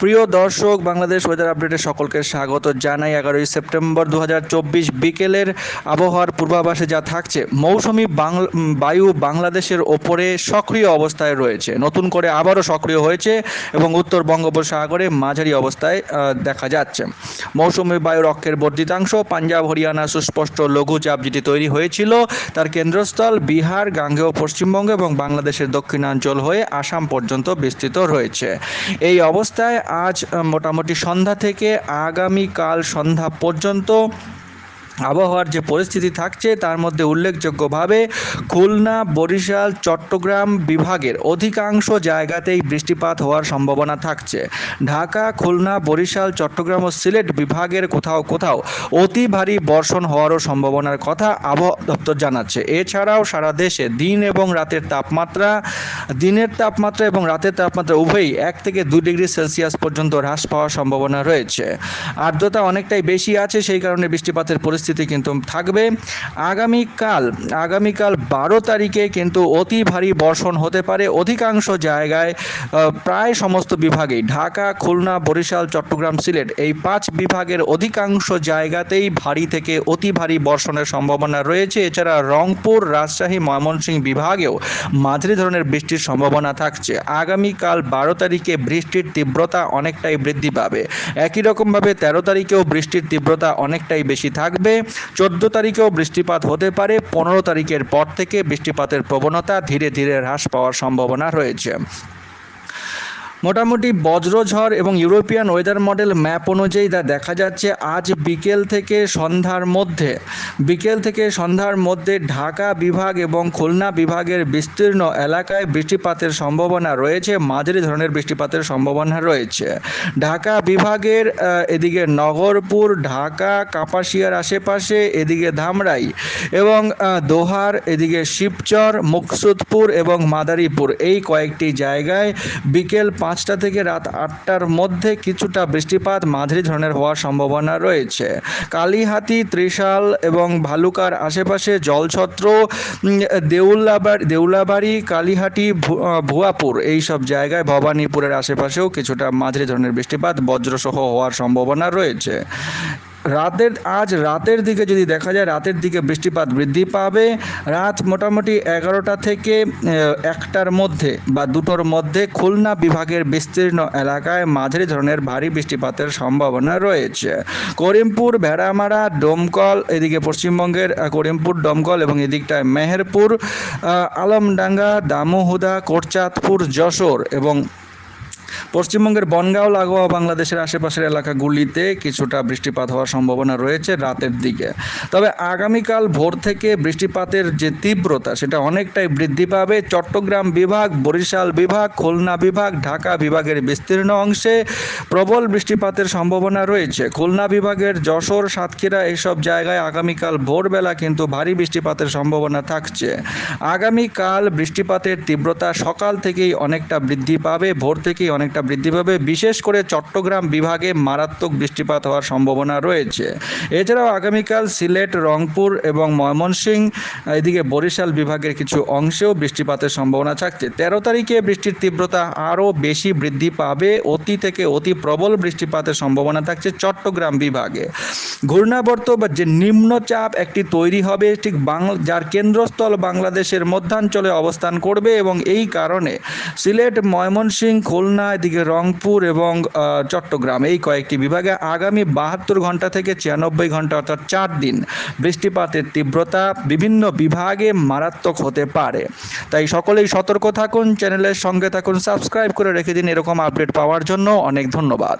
প্রিয় দর্শক, বাংলাদেশ ওয়েদার আপডেটে সকলকে স্বাগত জানাই। এগারোই সেপ্টেম্বর দু হাজার চব্বিশ বিকেলের আবহাওয়ার পূর্বাভাসে যা থাকছে, মৌসুমি বায়ু বাংলাদেশের ওপরে সক্রিয় অবস্থায় রয়েছে। নতুন করে আবারও সক্রিয় হয়েছে এবং উত্তর বঙ্গোপসাগরে মাঝারি অবস্থায় দেখা যাচ্ছে। মৌসুমি বায়ুর অক্ষের বর্ধিতাংশ, পাঞ্জাব, হরিয়ানা, সুস্পষ্ট লঘুচাপ যেটি তৈরি হয়েছিল, তার কেন্দ্রস্থল বিহার, গাঙ্গেয় পশ্চিমবঙ্গ এবং বাংলাদেশের দক্ষিণাঞ্চল হয়ে আসাম পর্যন্ত বিস্তৃত রয়েছে। এই অবস্থায় আজ মোটামুটি সন্ধ্যা থেকে আগামীকাল সন্ধ্যা পর্যন্ত আবহাওয়ার যে পরিস্থিতি থাকছে, তার মধ্যে উল্লেখযোগ্যভাবে খুলনা, বরিশাল, চট্টগ্রাম বিভাগের অধিকাংশ জায়গাতেই বৃষ্টিপাত হওয়ার সম্ভাবনা থাকছে। ঢাকা, খুলনা, বরিশাল, চট্টগ্রাম ও সিলেট বিভাগের কোথাও কোথাও অতি ভারী বর্ষণ হওয়ারও সম্ভাবনার কথা আবহাওয়া দপ্তর জানাচ্ছে। এছাড়াও সারা দেশে দিন এবং রাতের তাপমাত্রা, দিনের তাপমাত্রা এবং রাতের তাপমাত্রা উভয়ই এক থেকে দুই ডিগ্রি সেলসিয়াস পর্যন্ত হ্রাস পাওয়ার সম্ভাবনা রয়েছে। আর্দ্রতা অনেকটাই বেশি আছে, সেই কারণে বৃষ্টিপাতের পরিস্থিতি কিন্তু থাকবে। আগামীকাল আগামীকাল বারো তারিখে কিন্তু অতি ভারী বর্ষণ হতে পারে। অধিকাংশ জায়গায় প্রায় সমস্ত বিভাগেই, ঢাকা, খুলনা, বরিশাল, চট্টগ্রাম, সিলেট, এই পাঁচ বিভাগের অধিকাংশ জায়গাতেই ভারী থেকে অতি ভারী বর্ষণের সম্ভাবনা রয়েছে। এছাড়া রংপুর, রাজশাহী, ময়মনসিংহ বিভাগেও মাঝারি ধরনের বৃষ্টির সম্ভাবনা থাকছে। আগামীকাল বারো তারিখে বৃষ্টির তীব্রতা অনেকটাই বৃদ্ধি পাবে। একই রকমভাবে তেরো তারিখেও বৃষ্টির তীব্রতা অনেকটাই বেশি থাকবে। চোদ্দ তারিখেও বৃষ্টিপাত হতে পারে, পনেরো তারিখের পর থেকে বৃষ্টিপাতের প্রবণতা ধীরে ধীরে হ্রাস পাওয়ার সম্ভাবনা রয়েছে। মোটামুটি বজ্রঝড় এবং ইউরোপিয়ান ওয়েদার মডেল ম্যাপ অনুযায়ী যা দেখা যাচ্ছে, আজ বিকেল থেকে সন্ধ্যার মধ্যে। বিকেল থেকে সন্ধ্যার মধ্যে ঢাকা বিভাগ এবং খুলনা বিভাগের বিস্তীর্ণ এলাকায় বৃষ্টিপাতের সম্ভাবনা রয়েছে, মাঝারি ধরনের বৃষ্টিপাতের সম্ভাবনা রয়েছে। ঢাকা বিভাগের এদিকে নগরপুর, ঢাকা, কাপাসিয়ার আশেপাশে, এদিকে ধামরাই এবং দোহার, এদিকে শিবচর, মুকসুদপুর এবং মাদারীপুর। এই কয়েকটি জায়গায় বিকেল পাঁচটা থেকে রাত আটটার মধ্যে কিছুটা বৃষ্টিপাত মাঝারি ধরনের হওয়ার সম্ভাবনা রয়েছে। কালীহাতি, ত্রিশাল এবং ভালুকার আশেপাশে জলছত্র দেউলাবাড়ি দেউলাবাড়ি, কালীহাটি ভুয়াপুর এই সব জায়গায় ভবানীপুরের আশেপাশেও কিছুটা মাঝারি ধরনের বৃষ্টিপাত বজ্রসহ হওয়ার সম্ভাবনা রয়েছে। রাতের, আজ রাতের দিকে যদি দেখা যায়, রাতের দিকে বৃষ্টিপাত বৃদ্ধি পাবে। রাত মোটামুটি এগারোটা থেকে একটার মধ্যে বা দুটোর মধ্যে খুলনা বিভাগের বিস্তীর্ণ এলাকায় মাঝারি ধরনের ভারী বৃষ্টিপাতের সম্ভাবনা রয়েছে। করিমপুর, ভেড়ামারা, ডোমকল, এদিকে পশ্চিমবঙ্গের করিমপুর, ডোমকল এবং এদিকটায় মেহেরপুর আলমডাঙ্গা, দামোহুদা, কোটচাঁদপুর, যশোর এবং পশ্চিমবঙ্গের বনগাঁও, লাগোয়া বাংলাদেশের আশেপাশের এলাকাগুলিতে কিছুটা বৃষ্টিপাত হওয়ার সম্ভাবনা রয়েছে রাতের দিকে। তবে আগামীকাল ভোর থেকে বৃষ্টিপাতের যে তীব্রতা, সেটা অনেকটাই বৃদ্ধি পাবে। চট্টগ্রাম বিভাগ, বরিশাল বিভাগ, খুলনা বিভাগ, ঢাকা বিভাগের বিস্তীর্ণ অংশে প্রবল বৃষ্টিপাতের সম্ভাবনা রয়েছে। খুলনা বিভাগের যশোর, সাতক্ষীরা এইসব জায়গায় আগামীকাল ভোরবেলা কিন্তু ভারী বৃষ্টিপাতের সম্ভাবনা থাকছে। আগামীকাল বৃষ্টিপাতের তীব্রতা সকাল থেকেই অনেকটা বৃদ্ধি পাবে। ভোর থেকেই অনেকটা বৃদ্ধি পাবে। বিশেষ করে চট্টগ্রাম বিভাগে মারাত্মক বৃষ্টিপাত হওয়ার সম্ভাবনা রয়েছে। এছাড়াও আগামীকাল সিলেট, রংপুর এবং ময়মনসিংহ, এদিকে বরিশাল বিভাগের কিছু অংশেও বৃষ্টিপাতের সম্ভাবনা থাকছে। তেরো তারিখে বৃষ্টির তীব্রতা আরও বেশি বৃদ্ধি পাবে। অতি থেকে অতি প্রবল বৃষ্টিপাতের সম্ভাবনা থাকছে চট্টগ্রাম বিভাগে। ঘূর্ণাবর্ত বা যে নিম্নচাপ একটি তৈরি হবে, ঠিক বাংলা যার কেন্দ্রস্থল বাংলাদেশের মধ্যাঞ্চলে অবস্থান করবে এবং এই কারণে সিলেট, ময়মনসিংহ, খুলনা এদিকে রংপুর এবং চট্টগ্রাম। এই কয়েকটি বিভাগে আগামী বাহাত্তর ঘণ্টা থেকে ছিয়ানব্বই ঘণ্টা অর্থাৎ চার দিন বৃষ্টিপাতের তীব্রতা বিভিন্ন বিভাগে মারাত্মক হতে পারে। তাই সকলেই সতর্ক থাকুন, চ্যানেলের সঙ্গে থাকুন, সাবস্ক্রাইব করে রেখে দিন এরকম আপডেট পাওয়ার জন্য। অনেক ধন্যবাদ।